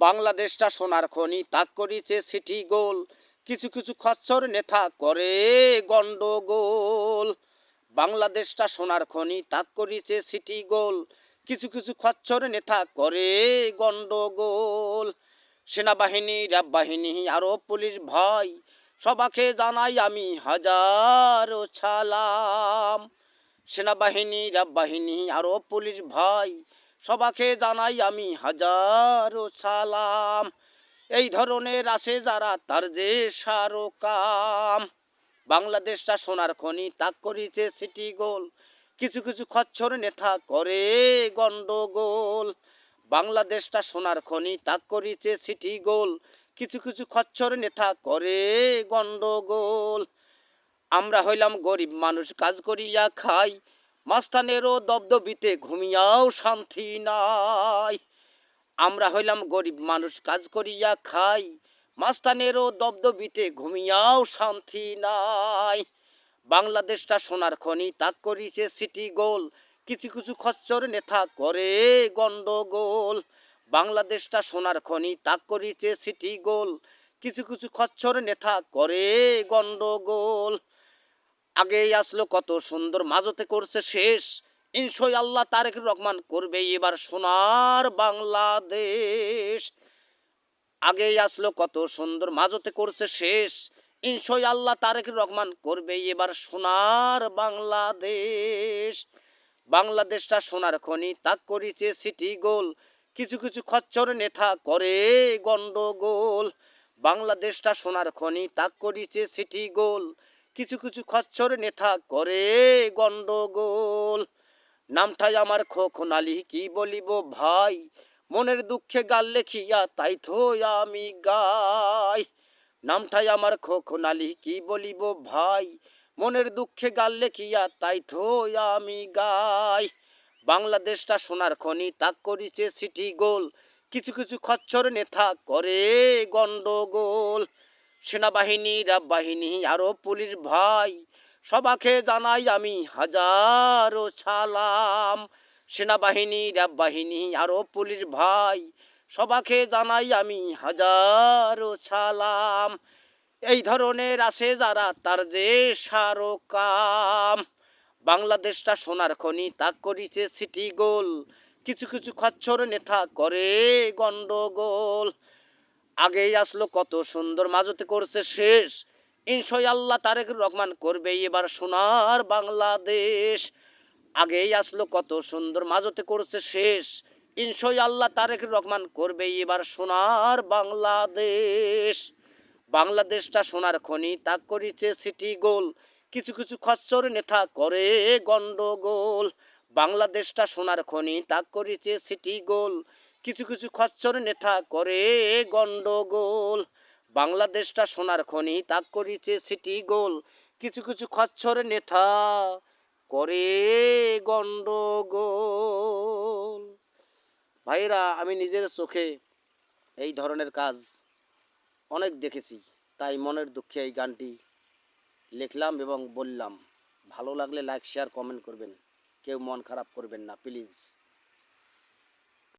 বাংলাদেশটা সোনার খনি, তাক করিছে সিটি গোল। কিছু কিছু খচ্চর নেতা করে গন্ডগোল। বাংলাদেশটা সোনার খনি, তাক করিছে সিটি গোল। কিছু কিছু খচ্চর নেতা করে গন্ডগোল। সেনাবাহিনী র্যাব বাহিনী আরও পুলিশ ভাই সবাকে জানাই আমি হাজারো ছালাম। সেনাবাহিনী র্যাব বাহিনী আরও পুলিশ ভাই সবাকে জানাই আমি হাজারো সালাম। এই ধরনের আছে যারা তার যে সারো কাম বাংলাদেশটা সোনার খনি তাক করিছে সিটি গোল। কিছু কিছু খচ্ছর নেতা করে গন্ডগোল। বাংলাদেশটা সোনার খনি তাক করিছে সিটি গোল। কিছু কিছু খচ্ছর নেতা করে গন্ডগোল। আমরা হইলাম গরিব মানুষ, কাজ করিয়া খাই। মাস্তানেরও দবদবিতে ঘুমিয়াও শান্তি নাই। আমরা হইলাম গরিব মানুষ, কাজ করিয়া খাই। মাস্তানেরও দবদবিতে ঘুমিয়াও শান্তি নাই। বাংলাদেশটা সোনার খনি, তাক করিছে সিটি গোল। কিছু কিছু খচ্চর নেতা করে গন্ডগোল বাংলাদেশটা সোনার খনি, তাক করিছে সিটি গোল। কিছু কিছু খচ্চর নেতা করে গন্ডগোল আগেই আসলো কত সুন্দর মাঝতে করছে শেষ। ইনশই আল্লাহ তারেক রহমান করবে এবার সোনার বাংলাদেশ। আগেই আসলো কত সুন্দর মাঝতে করছে শেষ। ইনশই আল্লাহ তারেক রহমান করবে এবার সোনার বাংলাদেশ। বাংলাদেশটা সোনার খনি তাক করিছে সিটি গোল। কিছু কিছু খচ্চর নেতা করে গন্ডগোল। বাংলাদেশটা সোনার খনি তাক করিছে সিটি গোল। কিছু কিছু খচ্চর নেথা করে গন্ডগোল। নামটাই আমার খোখন কি বলিব ভাই? মনের দুঃখে গাল লেখিয়া তাই তো আমি গাই। নামটাই আমার খোখন কি বলিব ভাই? মনের দুঃখে গাল লেখিয়া তাই তো আমি গাই। বাংলাদেশটা সোনার খনি, তাক করিছে সিটি গোল। কিছু কিছু খচ্চর নেথা করে গন্ডগোল। সেনাবাহিনী র্যাব বাহিনী আরও পুলিশ ভাই, সবাকে জানাই আমি হাজারো ছালাম সেনাবাহিনী রাব বাহিনী আরও পুলিশ ভাই, সবাকে জানাই আমি হাজারো ছালাম এই ধরনের আছে যারা তার যে সারো কাম বাংলাদেশটা সোনার খনি, তাক করিছে সিটি গোল। কিছু কিছু খচ্ছর নেতা করে গন্ডগোল। আগেই আসলো, কত সুন্দর মাঝতে করছে শেষ। ইনশই আল্লাহ তারেক রহমান করবে এবার সোনার বাংলাদেশ। আগেই আসলো, কত সুন্দর মাঝতে করছে শেষ। ইনশই আল্লাহ তারেক রহমান করবে এবার সোনার বাংলাদেশ। বাংলাদেশটা সোনার খনি তাক করিছে সিটি গোল। কিছু কিছু খচ্চর নেতা করে গন্ডগোল বাংলাদেশটা সোনার খনি তাক করিছে সিটি গোল। কিছু কিছু খচ্চর নেতা করে গন্ডগোল। বাংলাদেশটা সোনার খনি, তাক করিছে সিটি গোল। কিছু কিছু খচ্চর নেতা করে গন্ডগোল। ভাইরা আমি নিজের চোখে এই ধরনের কাজ অনেক দেখেছি। তাই মনের দুঃখে এই গানটি লিখলাম এবং বললাম। ভালো লাগলে লাইক শেয়ার কমেন্ট করবেন। কেউ মন খারাপ করবেন না প্লিজ